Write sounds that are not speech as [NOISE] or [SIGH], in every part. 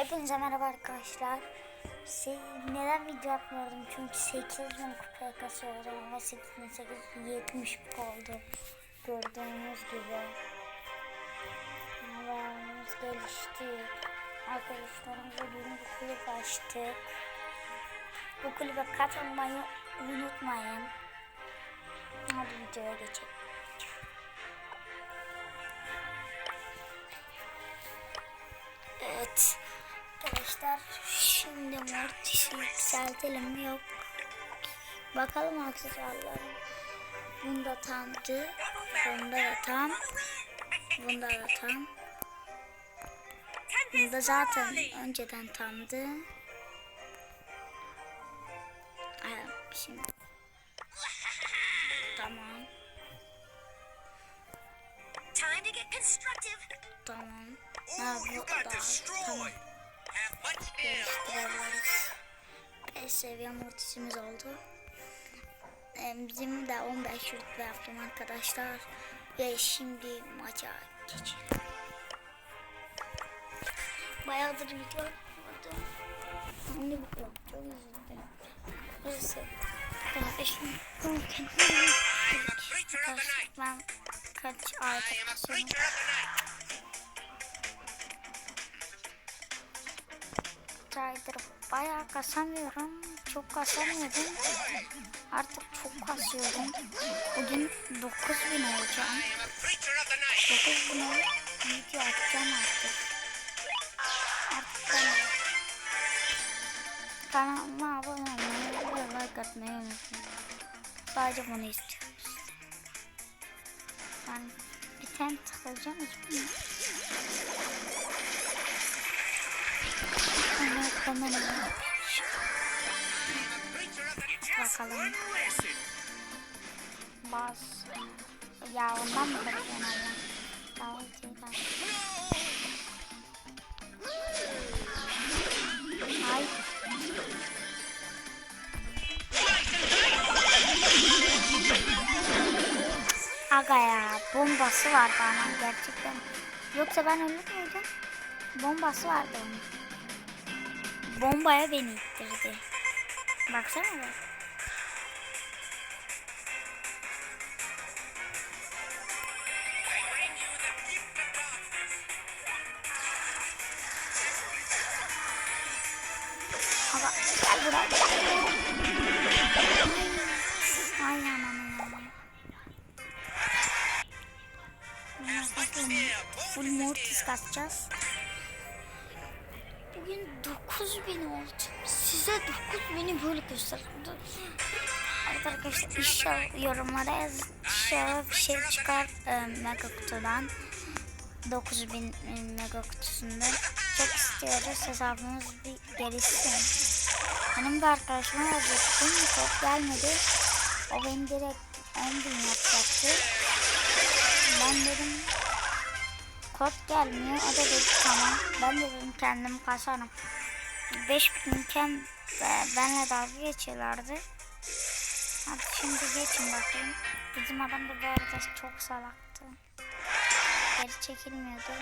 Hepinize merhaba arkadaşlar. Se neden video atmıyordum? Çünkü 8000 kupaya kasıyorum ama 8870 kupa oldu. Gördüğünüz gibi. Varımız gelişti. Arkadaşlarımızla yeni bir kulüp açtık. Bu kulübe katılmayı unutmayın. Hadi videoya geçelim. Evet. Arkadaşlar şimdi mortisi yükseltelim yok. Bakalım aksesuarlarım. Bunda tamdı. Bunda da tam. Bunda da tam. Bunda zaten önceden tamdı. Evet, şimdi. Tamam. Tamam. Ha, bu da seviye mortisimiz oldu. Ee, Bizim de 15 rütbe yaptım arkadaşlar. Ve şimdi maça geçelim. Bayağıdır video yapmadım. Bu yok. Çok üzüldüm. Neyse. Kardeşim. Ben kaç ay aydır bayağı kasamıyorum. Çok kasamıyordum. Artık çok kasıyorum. Bugün 9000 olacağım. I am a preacher of the night. 9000 olup video atacağım artık. Artık ben kanalıma abone olmayı ve like atmayı unutmayın. Sadece bunu istiyoruz. Ben bir tane takılacağım. Night. bakalım. Bas. Ya ondan mı bakıyorsun Allah? Tamam şeyden. Ay. Aga ya bombası vardı ama gerçekten. Yoksa ben ölür müydüm? Bombası vardı onun. Bombaya beni ittirdi. Baksana darkness. Aga gel buraya gel. Ay. Bugün 9000 oldu. Size 9000'i böyle gösterdim. Arkadaşlar inşallah yorumlara yaz. İnşallah bir şey çıkar e, mega kutudan. 9000 e, mega kutusundan. Çok istiyoruz hesabımız bir gelişsin. Benim de arkadaşıma yazacaktım. Çok gelmedi. O beni direkt 10 bin yapacaktı. Ben dedim kod gelmiyor. O da dedi tamam. Ben de dedim kendim kasarım. 5 binken e, benle dalga geçiyorlardı. Hadi şimdi geçin bakayım. Bizim adam da bu arada çok salaktı. Geri çekilmiyordu.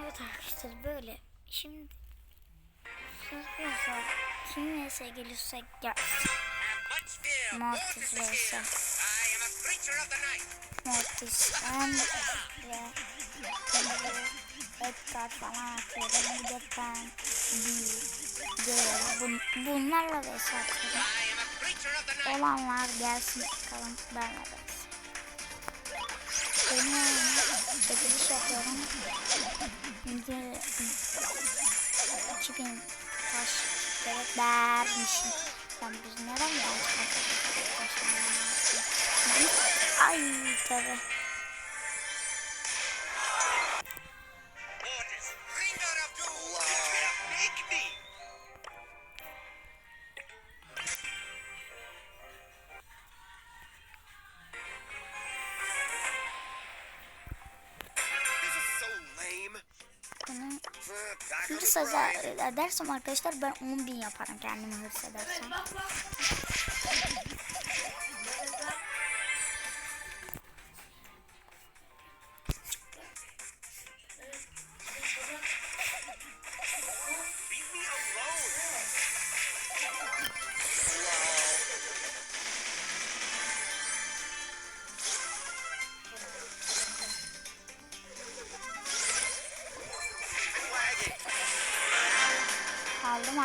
Evet arkadaşlar böyle. Şimdi Arkadaşlar kim vs gelirse fear. Mortis vs. Ben ve Edgar falan atıyorum. Bir de ben bir bunlarla vs atıyorum. Olanlar gelsin bakalım benle vs. Benim çekiliş yapıyorum. Şimdi 2000 taş gerek vermişim. Ben biz neden geldik? Ay tabi. Hırs edersem arkadaşlar ben 10 bin yaparım kendime hırs edersem.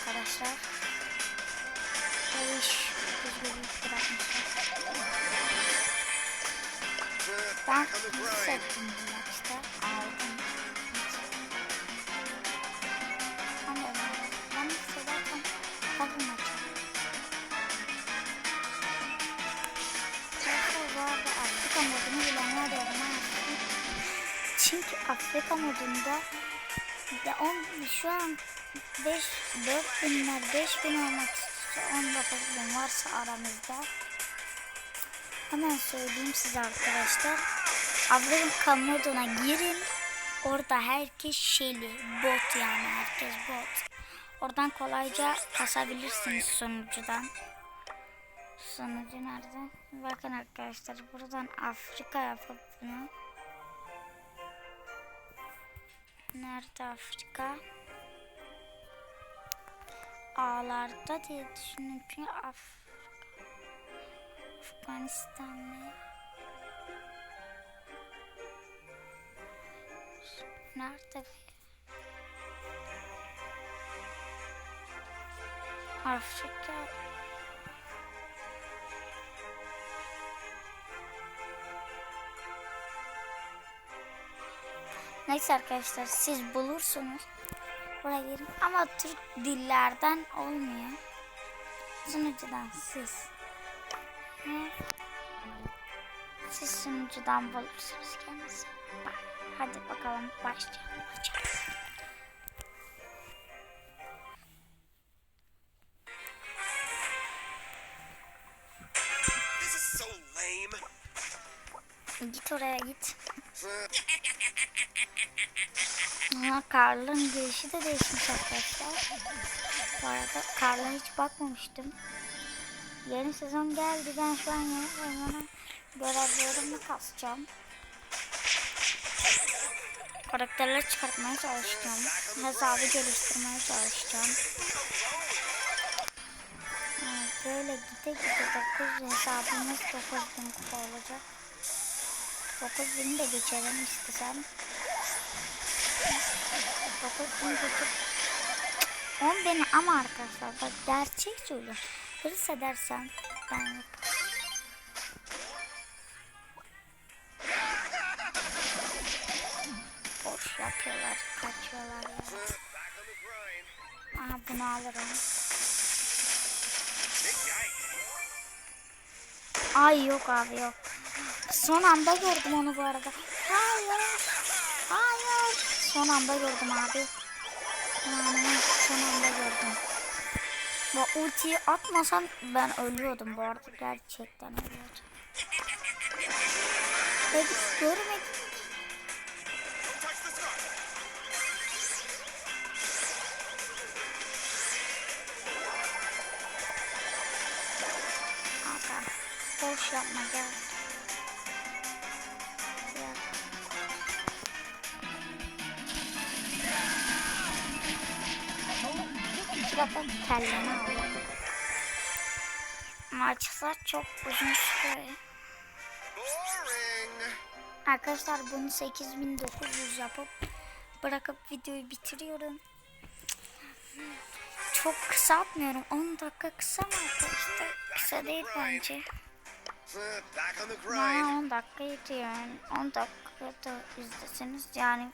Arkadaşlar. İş düzgün bırakmışlar. Ben hissettim bu maçta. Aldım. Ama ben hissederken bakın maçı. Bu arada Afrika modunu bilenler yoruma yazsın. Çünkü Afrika modunda de 10 şu an 5 4 binler 5 bin olmak istiyorsa 19 bin varsa aramızda. Hemen söyleyeyim size arkadaşlar. Afrika moduna girin. Orada herkes şeyli bot yani herkes bot. Oradan kolayca kasabilirsiniz sunucudan. Sunucu nerede? Bakın arkadaşlar buradan Afrika yapıp bunu. Nerede Afrika? Ağlarda diye düşünüyorum. Çünkü Afrika. Afganistan mı? Nerede? Afrika. Neyse arkadaşlar siz bulursunuz. Buraya girin. Ama Türk dillerden olmuyor. Sunucudan siz. Siz sunucudan bulursunuz kendinizi. Bak, hadi bakalım başlayalım. Açalım. This is so lame. Git oraya git. [LAUGHS] Ama Karl'ın girişi de değişmiş arkadaşlar. Bu arada Karl'a hiç bakmamıştım. Yeni sezon geldi. Ben şu an yeni sezona görevlerimi kasacağım. Karakterleri çıkartmaya çalışacağım. Hesabı geliştirmeye çalışacağım. Böyle gide gide 9 hesabımız 9000 kupa olacak. 9000'i de geçelim istesem. 9000 geçip 10 beni ama arkadaşlar bak gerçek söylüyorum. Hırs edersem ben yaparım. Boş yapıyorlar, kaçıyorlar ya. On. Aha bunu alırım. Ay yok abi yok. Son anda gördüm onu bu arada. Hayır. Hayır. Son anda gördüm abi. Yani son anda gördüm. Bu ultiyi atmasam ben ölüyordum bu arada. Gerçekten ölüyordum. Peki görmedim. Boş yapma. Gel. Zaten kelleni aldım. Maçlar çok uzun. Boring. Arkadaşlar bunu 8900 yapıp bırakıp videoyu bitiriyorum. Çok kısa atmıyorum. 10 dakika kısa mı arkadaşlar? Kısa değil bence. Bana grind. 10 dakika yetiyor yani. 10 dakikada izleseniz yani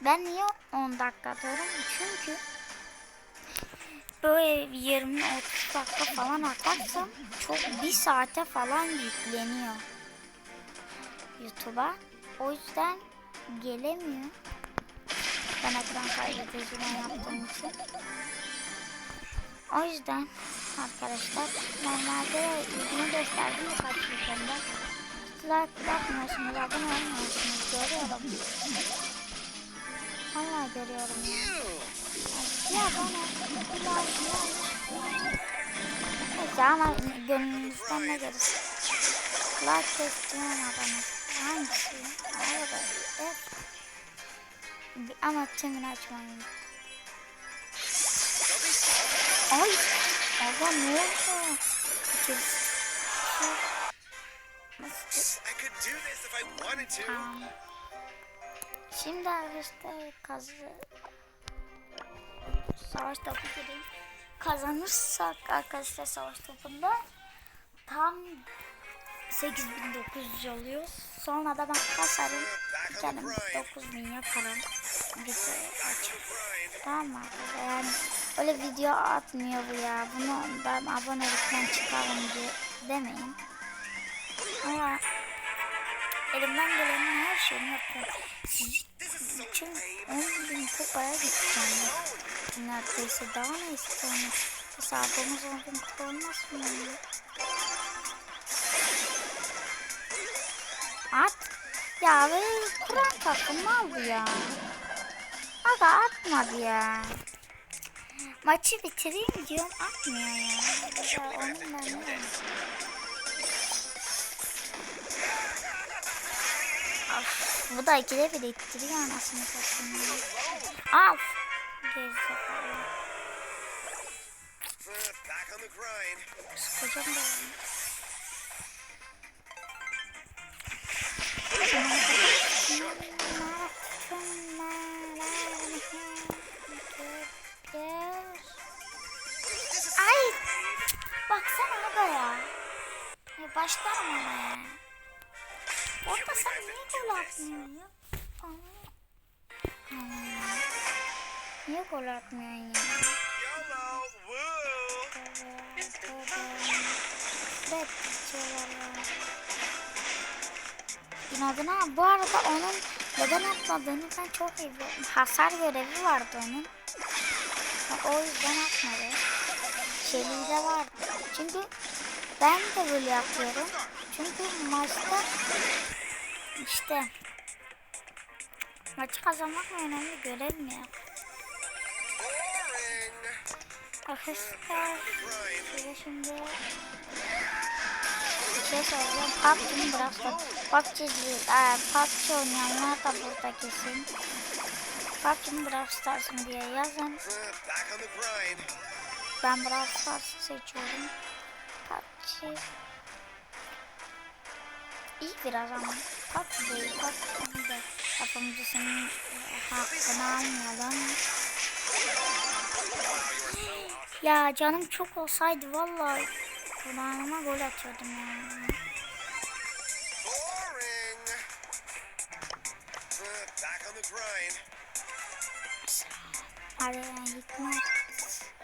ben niye 10 dakika diyorum? Çünkü böyle 20-30 dakika falan atarsam çok bir saate falan yükleniyor YouTube'a. O yüzden gelemiyor. Ben ekran kaydediciden yaptığım için. O yüzden arkadaşlar normalde ilgimi gösterdim birkaç videomda. Like yapmıyorsunuz, abone olmuyorsunuz. Görüyorum. Vallahi görüyorum ya. Ya bana bir. Neyse ama gönlünüzden ne gelirse. Like istiyorum abone. Hangisi? Arada. Evet. Ama tümünü açmayın. Ay. Baba ne oldu? İkisi. Şimdi arkadaşlar kazı savaş topu gireyim. kazanırsak arkadaşlar savaş topunda tam 8900 oluyor. Sonra da ben kasarım. Kendim 9000 yaparım. Video açıp. Tamam mı? Yani öyle video atmıyor bu ya. Bunu ben abonelikten çıkarım diye demeyin. Ama elimden gelenin her şeyini yapıyorum. İçin 10 bin kupaya gideceğim. Neredeyse daha ne istiyorum? Hesabımız 10 bin kupa olmaz mı? At. Ya ve Kur'an takımı aldı ya. Aga atmadı ya. Maçı bitireyim diyorum atmıyor ya. Ya onun ben ne bu da ikide bir ittiriyor anasını satayım. Al. Gerizekalı. Ben Ay! Baksana Aga'ya. Ya başlar mı ya? Orada sen niye gol atmıyorsun ya? Niye gol atmıyorsun ya? Evet. İnadına bu arada onun neden atmadığını ben çok iyi biliyorum. Hasar görevi vardı onun. O yüzden atmadı. Şeli'de vardı. Çünkü ben de böyle yapıyorum. Çünkü maçta işte maçı kazanmak önemli görev mi ya? Arkadaşlar size şimdi bir şey soracağım. PUBG'nin biraz PUBG, e, PUBG oynayanlar da burada kesin. PUBG'nin Brawl Stars'ın diye yazın. Ben Brawl Stars'ı seçiyorum. PUBG iyi biraz ama PUBG değil. PUBG'nin de yapımcısının hakkını almayalım. Ya canım çok olsaydı vallahi kulağıma gol atıyordum ya. Hikmet.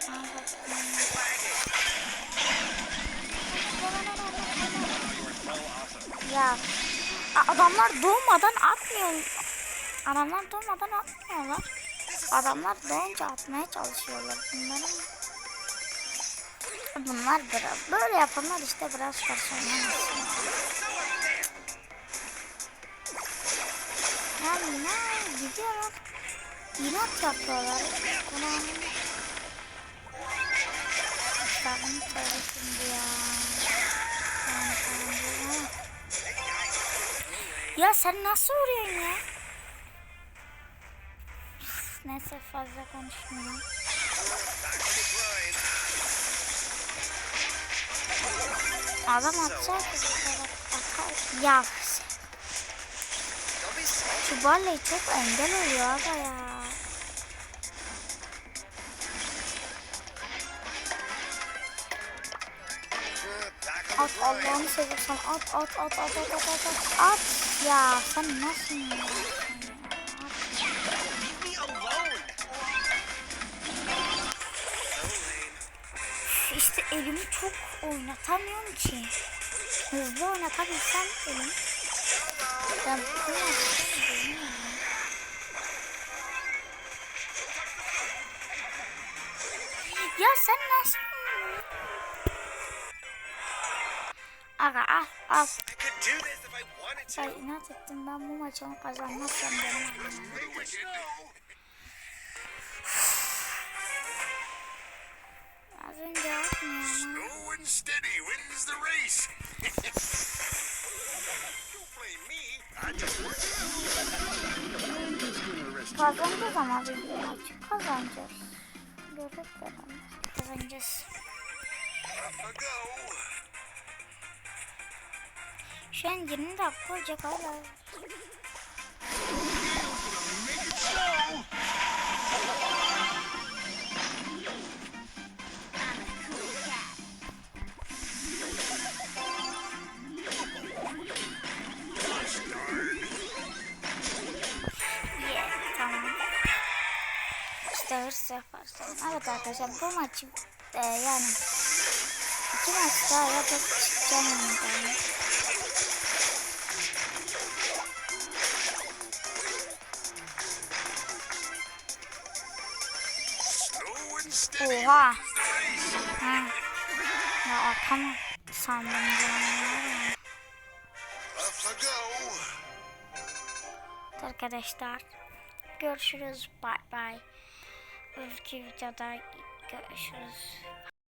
Bakayım. Ya adamlar doğmadan atmıyor. Adamlar doğmadan atmıyorlar. Adamlar doğunca atmaya çalışıyorlar. Bunların Bunlar biraz böyle yapanlar işte biraz personel. Yani ne gidiyorlar. İnat yapıyorlar. Buna Kitabını söyle şimdi ya. Ya sen nasıl vuruyorsun ya? Neyse fazla konuşmayayım. Adam atacak. Ya şu Barley çok engel oluyor aga ya. At. Allah'ını seversen at at at at at at at at at ya sen nasıl oynatamıyorum ki. Hızlı oynatabilsem elim. Ben bu yaşta değilim. Ya sen nasıl? Aga al al. Ay inat ettim ben bu maçı kazanmazsam benim. Az önce atmıyor. Slow and steady wins the race. Kazanacağız ama bir maçı kazanacağız. Gördük bakalım. Kazanacağız. Şu an 20 dakika olacak hala. Evet arkadaşlar bu maçı e, yani iki maç daha yapıp çıkacağım yani. Oha. Ha. Ya atamam sandım canım. Arkadaşlar görüşürüz. Bye bye. Öbürkü videoda görüşürüz.